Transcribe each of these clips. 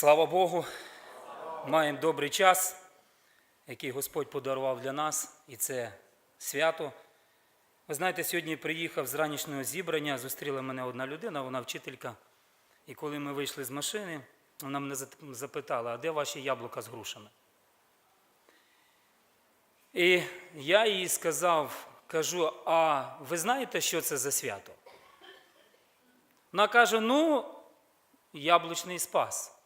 Слава Богу, маємо добрий час, який Господь подарував для нас, і це свято. Ви знаєте, сьогодні приїхав з ранішнього зібрання, зустріла мене одна людина, вона вчителька. І коли ми вийшли з машини, вона мене запитала, а де ваші яблука з грушами? І я їй сказав, кажу, а ви знаєте, що це за свято? Вона каже, ну, яблучний спас.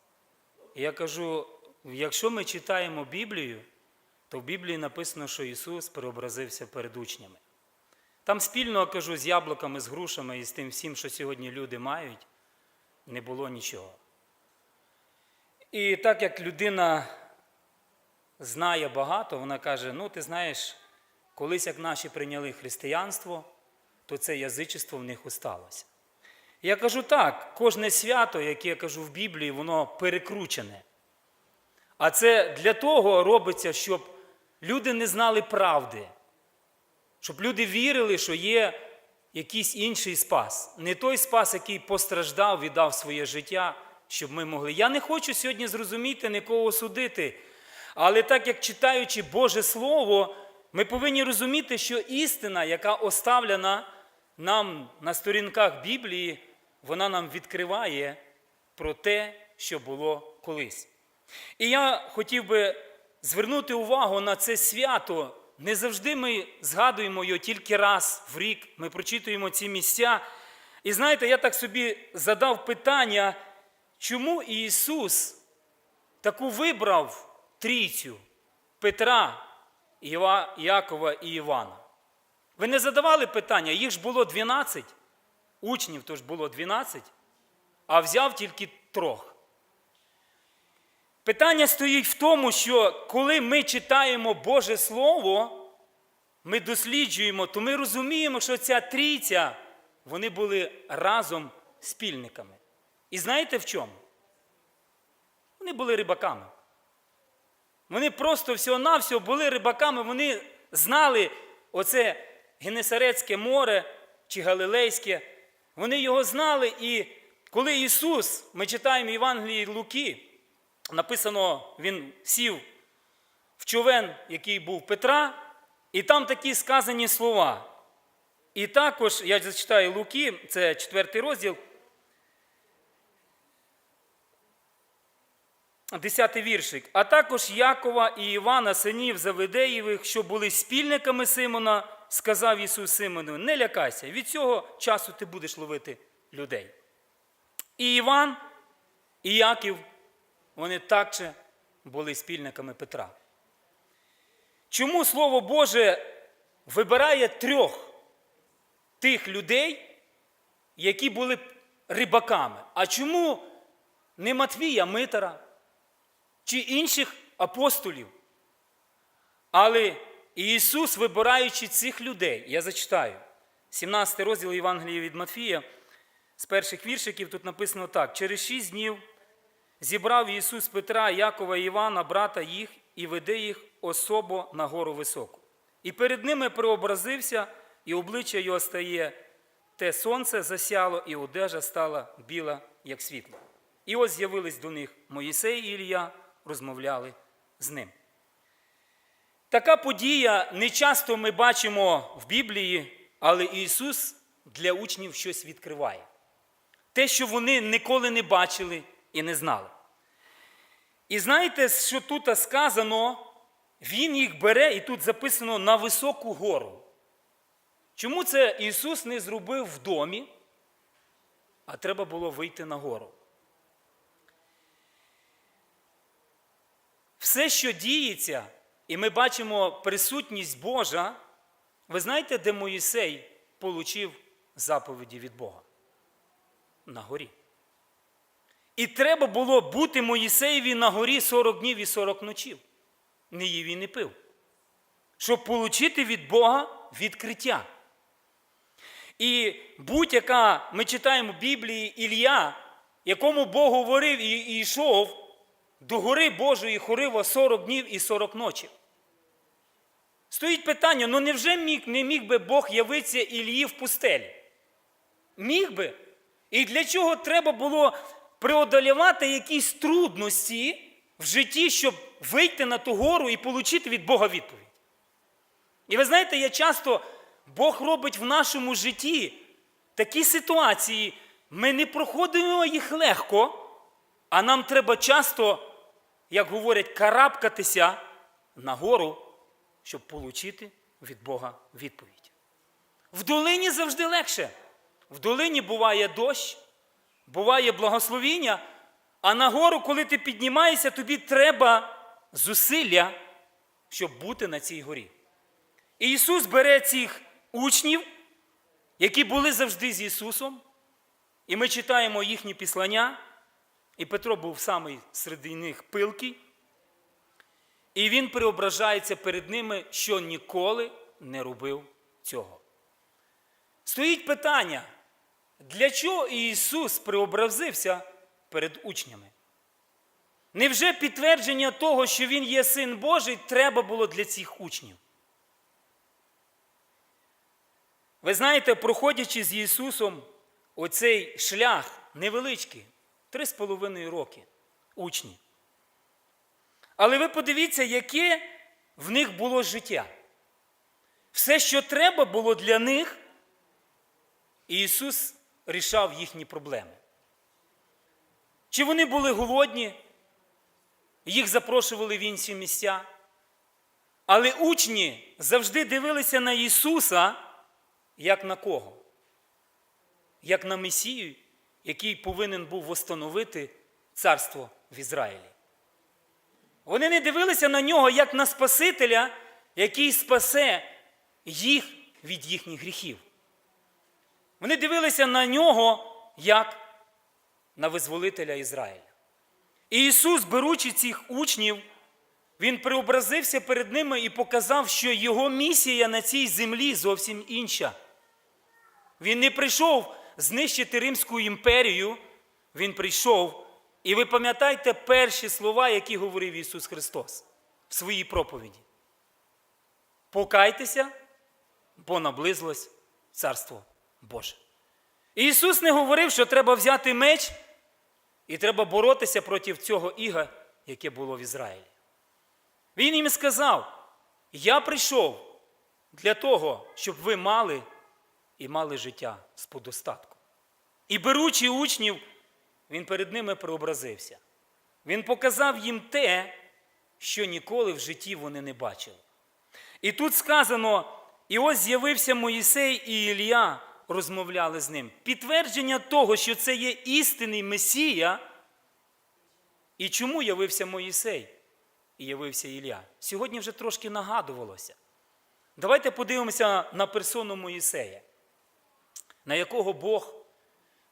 Я кажу: якщо ми читаємо Біблію, то в Біблії написано, що Ісус преобразився перед учнями. Там спільно кажу з яблуками, з грушами і з тим всім, що сьогодні люди мають, не було нічого. І так як людина знає багато, вона каже: ну, ти знаєш, колись як наші прийняли християнство, то це язичество в них осталося. Я кажу так, кожне свято, яке я кажу в Біблії, воно перекручене. А це для того робиться, щоб люди не знали правди, щоб люди вірили, що є якийсь інший спас. Не той спас, який постраждав, віддав своє життя, щоб ми могли. Я не хочу сьогодні зрозуміти, нікого судити. Але так як читаючи Боже Слово, ми повинні розуміти, що істина, яка оставлена нам на сторінках Біблії, вона нам відкриває про те, що було колись. І я хотів би звернути увагу на це свято. Не завжди ми згадуємо його тільки раз в рік, ми прочитуємо ці місця. І знаєте, я так собі задав питання, чому Ісус таку вибрав трійцю Петра, Іва, Якова і Івана. Ви не задавали питання, їх ж було 12, учнів тож було 12, а взяв тільки трьох. Питання стоїть в тому, що коли ми читаємо Боже Слово, ми досліджуємо, то ми розуміємо, що ця трійця, вони були разом спільниками. І знаєте в чому? Вони були рибаками. Вони просто всього-навсього були рибаками, вони знали оце Генесарецьке море чи Галилейське. Вони його знали. І коли Ісус, ми читаємо Євангелії Луки, написано, Він сів в човен, який був Петра, і там такі сказані слова. І також, я зачитаю Луки, це четвертий розділ, Десятий віршик. А також Якова і Івана, синів Завидеєвих, що були спільниками Симона, сказав Ісус Симону: не лякайся, від цього часу ти будеш ловити людей. І Іван, і Яків, вони також були спільниками Петра. Чому Слово Боже вибирає трьох тих людей, які були рибаками? А чому не Матвія Митара? чи інших апостолів. Але Ісус, вибираючи цих людей, я зачитаю, 17 розділ Євангелія від Матфія, з перших віршиків тут написано так: через шість днів зібрав Ісус Петра, Якова і Івана, брата їх, і веде їх особо на гору високу. І перед ними преобразився, і обличчя його стає те сонце засяло, і одежа стала біла, як світло. І ось з'явились до них Моїсей і Ілля, розмовляли з ним. Така подія не часто ми бачимо в Біблії, але Ісус для учнів щось відкриває. Те, що вони ніколи не бачили і не знали. І знаєте, що тут сказано, Він їх бере, і тут записано на високу гору. Чому це Ісус не зробив в домі, а треба було вийти на гору? Все, що діється, і ми бачимо присутність Божа, ви знаєте, де Моїсей получив заповіді від Бога? На горі. І треба було бути Моїсеєві на горі 40 днів і 40 ночів. Не їв і не пив. Щоб отримати від Бога відкриття. І будь-яка, ми читаємо в Біблії Ілля, якому Бог говорив і йшов до гори Божої хорива 40 днів і 40 ночів. Стоїть питання: ну невже міг, не міг би Бог явитися Ілії в пустелі? Міг би. І для чого треба було преодолівати якісь трудності в житті, щоб вийти на ту гору і отримати від Бога відповідь. І ви знаєте, я часто Бог робить в нашому житті такі ситуації, ми не проходимо їх легко, а нам треба часто, як говорять, карабкатися на гору, щоб отримати від Бога відповідь. В долині завжди легше. В долині буває дощ, буває благословіння, а на гору, коли ти піднімаєшся, тобі треба зусилля, щоб бути на цій горі. І Ісус бере цих учнів, які були завжди з Ісусом, і ми читаємо їхні післання, і Петро був самий серед них пилкий, і він преображається перед ними, що ніколи не робив цього. Стоїть питання, для чого Ісус преобразився перед учнями? Невже підтвердження того, що Він є Син Божий, треба було для цих учнів? Ви знаєте, проходячи з Ісусом оцей шлях невеличкий, три з половиною роки учні. Але ви подивіться, яке в них було життя. Все, що треба було для них, і Ісус рішав їхні проблеми. Чи вони були голодні, їх запрошували в інші місця. Але учні завжди дивилися на Ісуса як на кого? Як на Месію, який повинен був восстановити царство в Ізраїлі. Вони не дивилися на нього як на Спасителя, який спасе їх від їхніх гріхів. Вони дивилися на нього як на визволителя Ізраїля. І Ісус, беручи цих учнів, Він преобразився перед ними і показав, що Його місія на цій землі зовсім інша. Він не прийшов знищити Римську імперію, Він прийшов, і ви пам'ятаєте перші слова, які говорив Ісус Христос в своїй проповіді. Покайтеся, бо наблизилось Царство Боже. І Ісус не говорив, що треба взяти меч і треба боротися проти цього іга, яке було в Ізраїлі. Він їм сказав: Я прийшов для того, щоб ви мали і мали життя з подостатком. І беручи учнів, він перед ними преобразився. Він показав їм те, що ніколи в житті вони не бачили. І тут сказано: і ось з'явився Моїсей і Ілля розмовляли з ним. Підтвердження того, що це є істинний Месія. І чому явився Моїсей і явився Ілля? Сьогодні вже трошки нагадувалося. Давайте подивимося на персону Моїсея, на якого Бог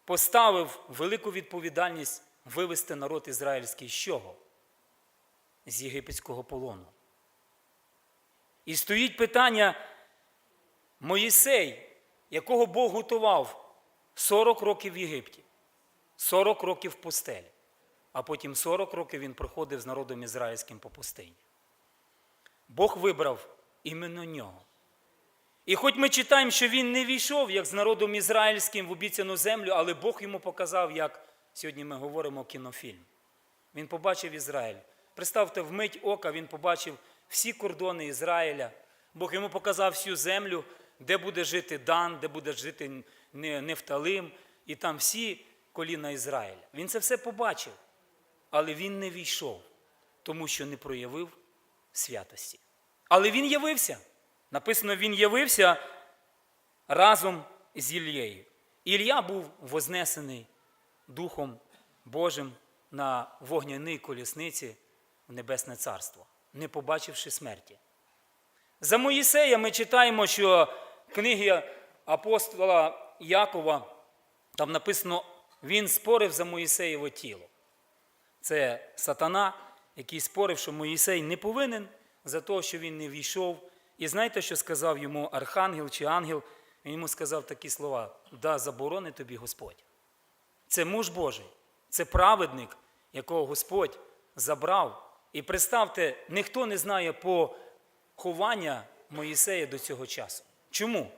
поставив велику відповідальність вивести народ ізраїльський з чого? З єгипетського полону. І стоїть питання Моїсей, якого Бог готував 40 років в Єгипті, 40 років в пустелі, а потім 40 років він проходив з народом ізраїльським по пустині. Бог вибрав іменно нього. І хоч ми читаємо, що він не війшов, як з народом ізраїльським в обіцяну землю, але Бог йому показав, як сьогодні ми говоримо кінофільм. Він побачив Ізраїль. Представте, вмить ока він побачив всі кордони Ізраїля. Бог йому показав всю землю, де буде жити Дан, де буде жити Нефталим, і там всі коліна Ізраїля. Він це все побачив, але він не війшов, тому що не проявив святості. Але він явився. Написано, він явився разом з Іллєю. Ілля був вознесений Духом Божим на вогняній колісниці в Небесне Царство, не побачивши смерті. За Моїсея ми читаємо, що книги апостола Якова, там написано, він спорив за Моїсеєве тіло. Це сатана, який спорив, що Моїсей не повинен за те, що він не війшов. І знаєте, що сказав йому архангел чи ангел? Він йому сказав такі слова: да, заборони тобі Господь. Це муж Божий, це праведник, якого Господь забрав. І представте, ніхто не знає по ховання Моїсея до цього часу. Чому?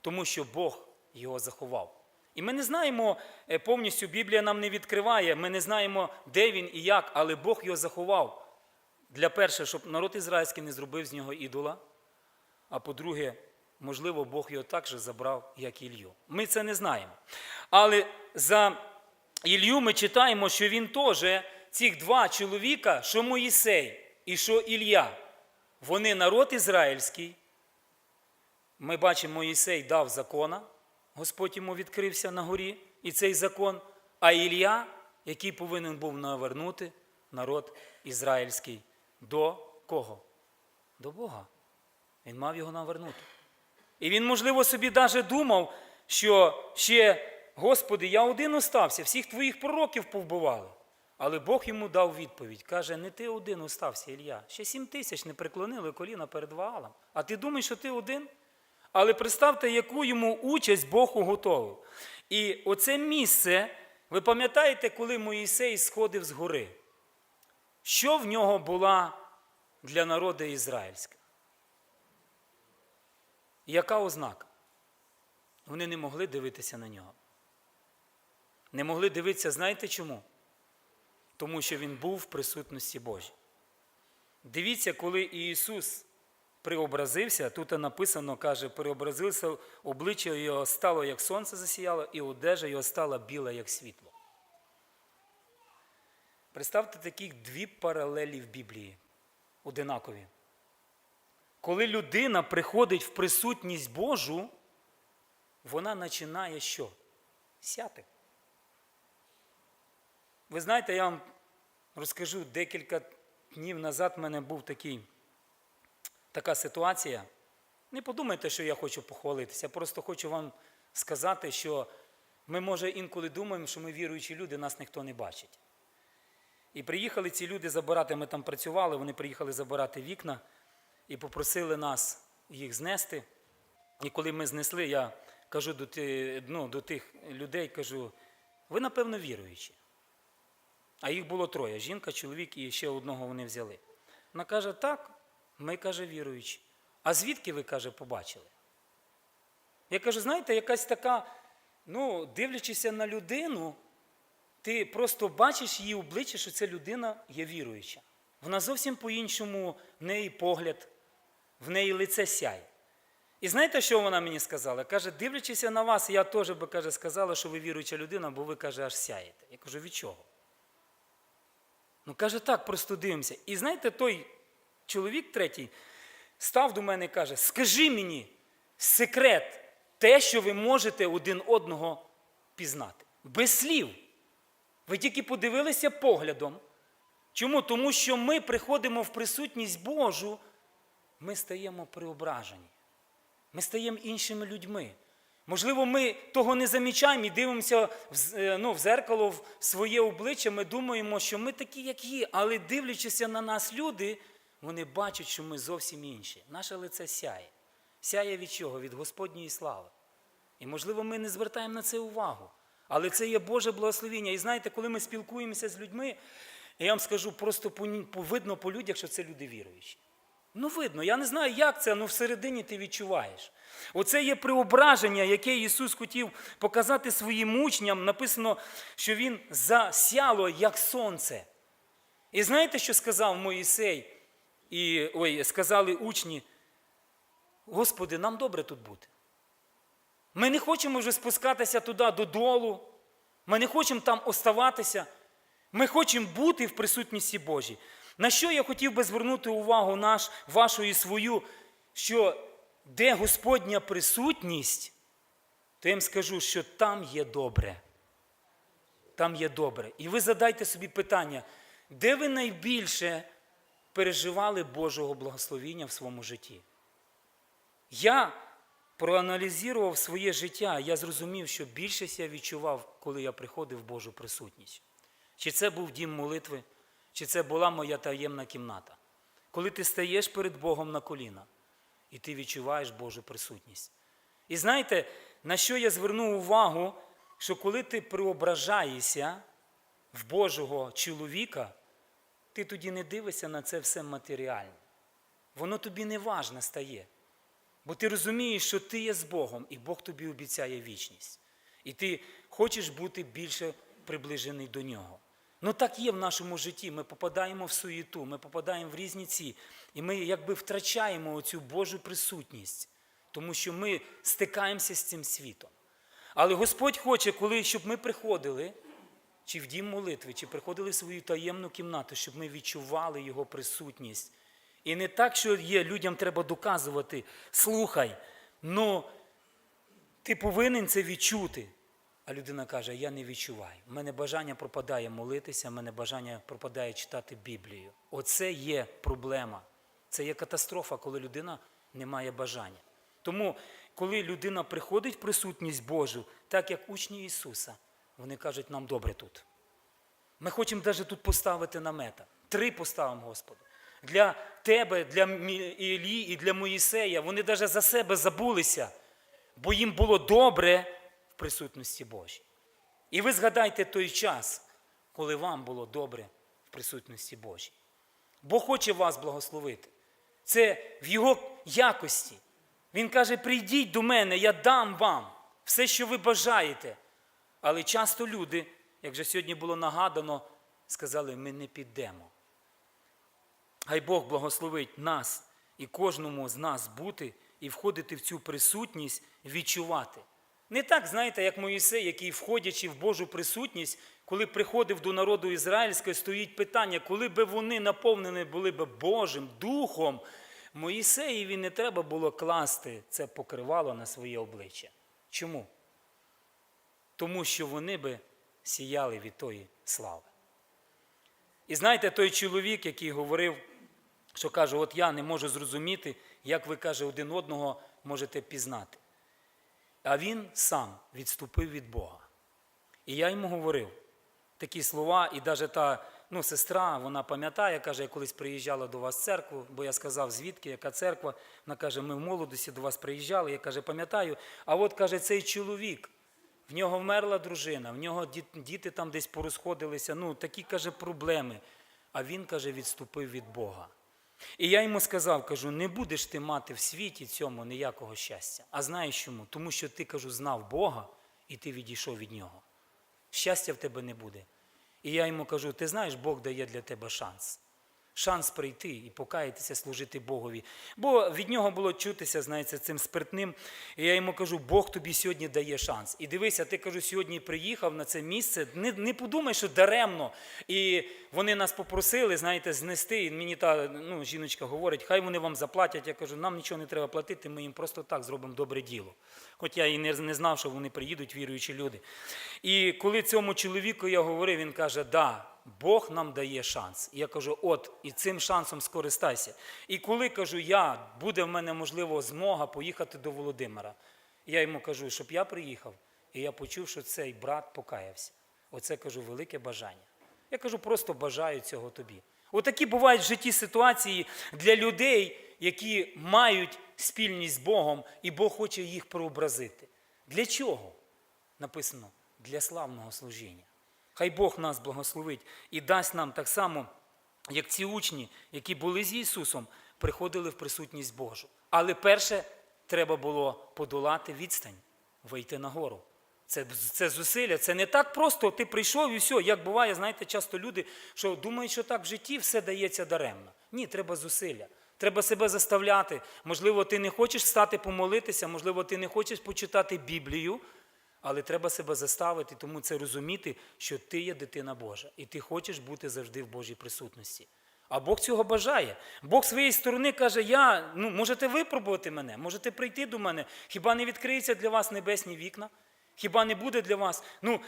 Тому що Бог його заховав. І ми не знаємо е, повністю, Біблія нам не відкриває, ми не знаємо, де він і як, але Бог його заховав. Для перше, щоб народ ізраїльський не зробив з нього ідола. А по-друге, можливо, Бог його так же забрав, як Ілью. Ми це не знаємо. Але за Ілью ми читаємо, що він теж, цих два чоловіка, що Моїсей і що Ілля, вони народ ізраїльський. Ми бачимо, Моїсей дав закона, Господь йому відкрився на горі, і цей закон, а Ілля, який повинен був навернути народ ізраїльський до кого? До Бога. Він мав його навернути. І він, можливо, собі навіть думав, що ще, Господи, я один остався, всіх твоїх пророків повбивали. Але Бог йому дав відповідь. Каже, не ти один остався, Ілля. Ще сім тисяч не преклонили коліна перед Ваалом. А ти думаєш, що ти один? Але представте, яку йому участь Бог уготовив. І оце місце, ви пам'ятаєте, коли Моїсей сходив з гори? Що в нього була для народу ізраїльська? Яка ознака? Вони не могли дивитися на нього. Не могли дивитися, знаєте чому? Тому що він був в присутності Божій. Дивіться, коли Ісус преобразився, тут написано, каже, преобразився, обличчя його стало, як сонце засіяло, і одежа його стала біла, як світло. Представте таких дві паралелі в Біблії, одинакові. Коли людина приходить в присутність Божу, вона починає що? Сяти. Ви знаєте, я вам розкажу декілька днів назад в мене був такий, така ситуація. Не подумайте, що я хочу похвалитися. Я просто хочу вам сказати, що ми, може, інколи думаємо, що ми віруючі люди, нас ніхто не бачить. І приїхали ці люди забирати, ми там працювали, вони приїхали забирати вікна і попросили нас їх знести. І коли ми знесли, я кажу до, ти, ну, до тих людей, кажу, ви, напевно, віруючі. А їх було троє: жінка, чоловік і ще одного вони взяли. Вона каже, так, ми, каже, віруючі. А звідки ви, каже, побачили? Я кажу, знаєте, якась така, ну, дивлячися на людину, ти просто бачиш її обличчя, що ця людина є віруюча. Вона зовсім по-іншому, в неї погляд, в неї лице сяє. І знаєте, що вона мені сказала? Каже, дивлячися на вас, я теж би каже, сказала, що ви віруюча людина, бо ви, каже, аж сяєте. Я кажу, від чого? Ну, каже, так, просто дивимося. І знаєте, той чоловік третій став до мене і каже: скажи мені секрет, те, що ви можете один одного пізнати. Без слів. Ви тільки подивилися поглядом. Чому? Тому що ми приходимо в присутність Божу, ми стаємо преображені. Ми стаємо іншими людьми. Можливо, ми того не замічаємо і дивимося е, ну, в зеркало в своє обличчя, ми думаємо, що ми такі, як є, але дивлячися на нас люди, вони бачать, що ми зовсім інші. Наше лице сяє. Сяє від чого? Від Господньої слави. І, можливо, ми не звертаємо на це увагу. Але це є Боже благословіння. І знаєте, коли ми спілкуємося з людьми, я вам скажу, просто видно по людях, що це люди віруючі. Ну, видно, я не знаю, як це, але всередині ти відчуваєш. Оце є преображення, яке Ісус хотів показати своїм учням. Написано, що Він засяло, як сонце. І знаєте, що сказав Моїсей? І, ой, сказали учні, Господи, нам добре тут бути. Ми не хочемо вже спускатися туди додолу. Ми не хочемо там оставатися. Ми хочемо бути в присутності Божій. На що я хотів би звернути увагу наш, вашу і свою, що де Господня присутність, то я їм скажу, що там є добре. Там є добре. І ви задайте собі питання, де ви найбільше переживали Божого благословіння в своєму житті? Я проаналізував своє життя, я зрозумів, що більшість я відчував, коли я приходив в Божу присутність. Чи це був дім молитви, чи це була моя таємна кімната. Коли ти стаєш перед Богом на коліна, і ти відчуваєш Божу присутність. І знаєте, на що я звернув увагу, що коли ти преображаєшся в Божого чоловіка, ти тоді не дивишся на це все матеріальне. Воно тобі не важне стає. Бо ти розумієш, що ти є з Богом, і Бог тобі обіцяє вічність. І ти хочеш бути більше приближений до нього. Ну так є в нашому житті. Ми попадаємо в суєту, ми попадаємо в різні ці. І ми якби втрачаємо оцю Божу присутність, тому що ми стикаємося з цим світом. Але Господь хоче, коли, щоб ми приходили, чи в дім молитви, чи приходили в свою таємну кімнату, щоб ми відчували Його присутність. І не так, що є, людям треба доказувати, слухай, ну ти повинен це відчути. А людина каже, я не відчуваю. У мене бажання пропадає молитися, в мене бажання пропадає читати Біблію. Оце є проблема. Це є катастрофа, коли людина не має бажання. Тому, коли людина приходить в присутність Божу, так як учні Ісуса, вони кажуть, нам добре тут. Ми хочемо навіть тут поставити намета. Три поставимо, Господи. Для тебе, для Іллі і для Моїсея. Вони навіть за себе забулися, бо їм було добре присутності Божій. І ви згадайте той час, коли вам було добре в присутності Божій. Бог хоче вас благословити. Це в Його якості. Він каже: прийдіть до мене, я дам вам все, що ви бажаєте. Але часто люди, як вже сьогодні було нагадано, сказали, ми не підемо. Хай Бог благословить нас і кожному з нас бути і входити в цю присутність, відчувати. Не так, знаєте, як Моїсей, який, входячи в Божу присутність, коли приходив до народу ізраїльського, стоїть питання, коли би вони наповнені були б Божим Духом, Моїсеєві не треба було класти це покривало на своє обличчя. Чому? Тому що вони би сіяли від тої слави. І знаєте, той чоловік, який говорив, що каже, от я не можу зрозуміти, як ви, каже, один одного можете пізнати. А він сам відступив від Бога. І я йому говорив такі слова, і навіть та ну, сестра, вона пам'ятає, каже, я колись приїжджала до вас в церкву, бо я сказав, звідки, яка церква. Вона каже, ми в молодості до вас приїжджали. Я каже, пам'ятаю. А от каже, цей чоловік, в нього вмерла дружина, в нього діти там десь порозходилися. Ну, такі каже, проблеми. А він каже, відступив від Бога. І я йому сказав, кажу, не будеш ти мати в світі цьому ніякого щастя. А знаєш чому? Тому що ти кажу, знав Бога, і ти відійшов від нього. Щастя в тебе не буде. І я йому кажу: ти знаєш, Бог дає для тебе шанс. Шанс прийти і покаятися, служити Богові. Бо від нього було чутися, знаєте, цим спиртним. І я йому кажу, Бог тобі сьогодні дає шанс. І дивися, ти кажу, сьогодні приїхав на це місце. Не, не подумай, що даремно. І вони нас попросили, знаєте, знести. І мені та ну, жіночка говорить, хай вони вам заплатять. Я кажу, нам нічого не треба платити, ми їм просто так зробимо добре діло. Хоч я і не, не знав, що вони приїдуть, віруючі люди. І коли цьому чоловіку я говорив, він каже, да. Бог нам дає шанс. І я кажу, от, і цим шансом скористайся. І коли кажу, я, буде в мене можливо змога поїхати до Володимира. Я йому кажу, щоб я приїхав, і я почув, що цей брат покаявся. Оце кажу, велике бажання. Я кажу, просто бажаю цього тобі. Отакі бувають в житті ситуації для людей, які мають спільність з Богом, і Бог хоче їх прообразити. Для чого? Написано для славного служіння. Хай Бог нас благословить і дасть нам так само, як ці учні, які були з Ісусом, приходили в присутність Божу. Але перше треба було подолати відстань, вийти на гору. Це, це зусилля, це не так просто. Ти прийшов і все. Як буває, знаєте, часто люди, що думають, що так в житті все дається даремно. Ні, треба зусилля. Треба себе заставляти. Можливо, ти не хочеш стати помолитися, можливо, ти не хочеш почитати Біблію, але треба себе заставити, тому це розуміти, що ти є дитина Божа, і ти хочеш бути завжди в Божій присутності. А Бог цього бажає. Бог своєї сторони каже: Я, ну, можете випробувати мене, можете прийти до мене. Хіба не відкриються для вас небесні вікна? Хіба не буде для вас? Ну,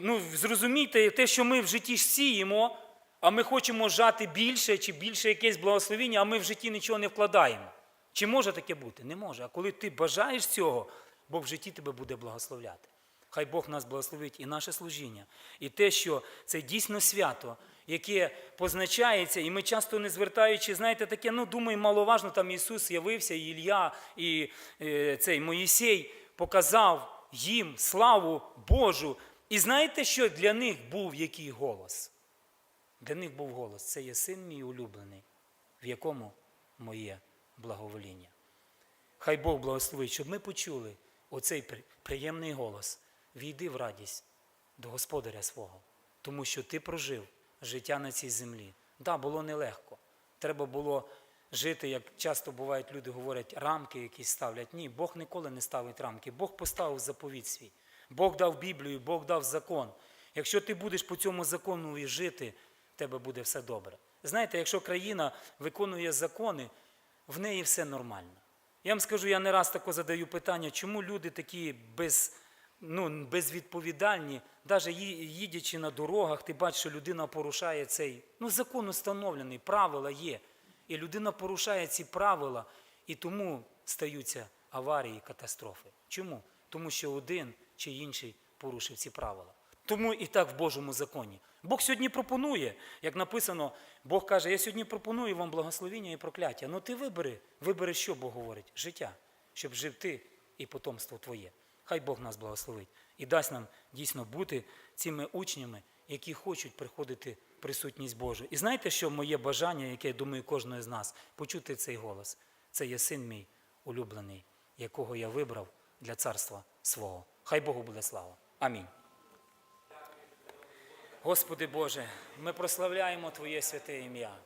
ну зрозумійте, те, що ми в житті сіємо, а ми хочемо жати більше чи більше якесь благословіння, а ми в житті нічого не вкладаємо. Чи може таке бути? Не може. А коли ти бажаєш цього, Бог в житті тебе буде благословляти. Хай Бог нас благословить і наше служіння, і те, що це дійсно свято, яке позначається, і ми часто не звертаючи, знаєте, таке, ну думаю, маловажно, там Ісус явився, і Ілля, і е, цей Моїсей показав їм славу Божу. І знаєте, що для них був який голос? Для них був голос. Це є син мій улюблений, в якому моє благовоління. Хай Бог благословить, щоб ми почули оцей приємний голос війди в радість до Господаря свого, тому що ти прожив життя на цій землі. Да, було нелегко. Треба було жити, як часто бувають, люди говорять, рамки якісь ставлять. Ні, Бог ніколи не ставить рамки. Бог поставив заповідь свій. Бог дав Біблію, Бог дав закон. Якщо ти будеш по цьому закону і жити, в тебе буде все добре. Знаєте, якщо країна виконує закони, в неї все нормально. Я вам скажу, я не раз тако задаю питання, чому люди такі без, ну, безвідповідальні, навіть їдячи на дорогах, ти бачиш, що людина порушає цей. Ну, закон установлений, правила є. І людина порушає ці правила, і тому стаються аварії, катастрофи. Чому? Тому що один чи інший порушив ці правила. Тому і так в Божому законі. Бог сьогодні пропонує, як написано, Бог каже, я сьогодні пропоную вам благословіння і прокляття. Ну ти вибери, вибери, що Бог говорить? Життя, щоб жив ти і потомство твоє. Хай Бог нас благословить і дасть нам дійсно бути цими учнями, які хочуть приходити в присутність Божу. І знаєте, що моє бажання, яке я думаю, кожного з нас, почути цей голос. Це є син мій улюблений, якого я вибрав для царства свого. Хай Богу буде слава. Амінь. Господи Боже, ми прославляємо Твоє святе ім'я.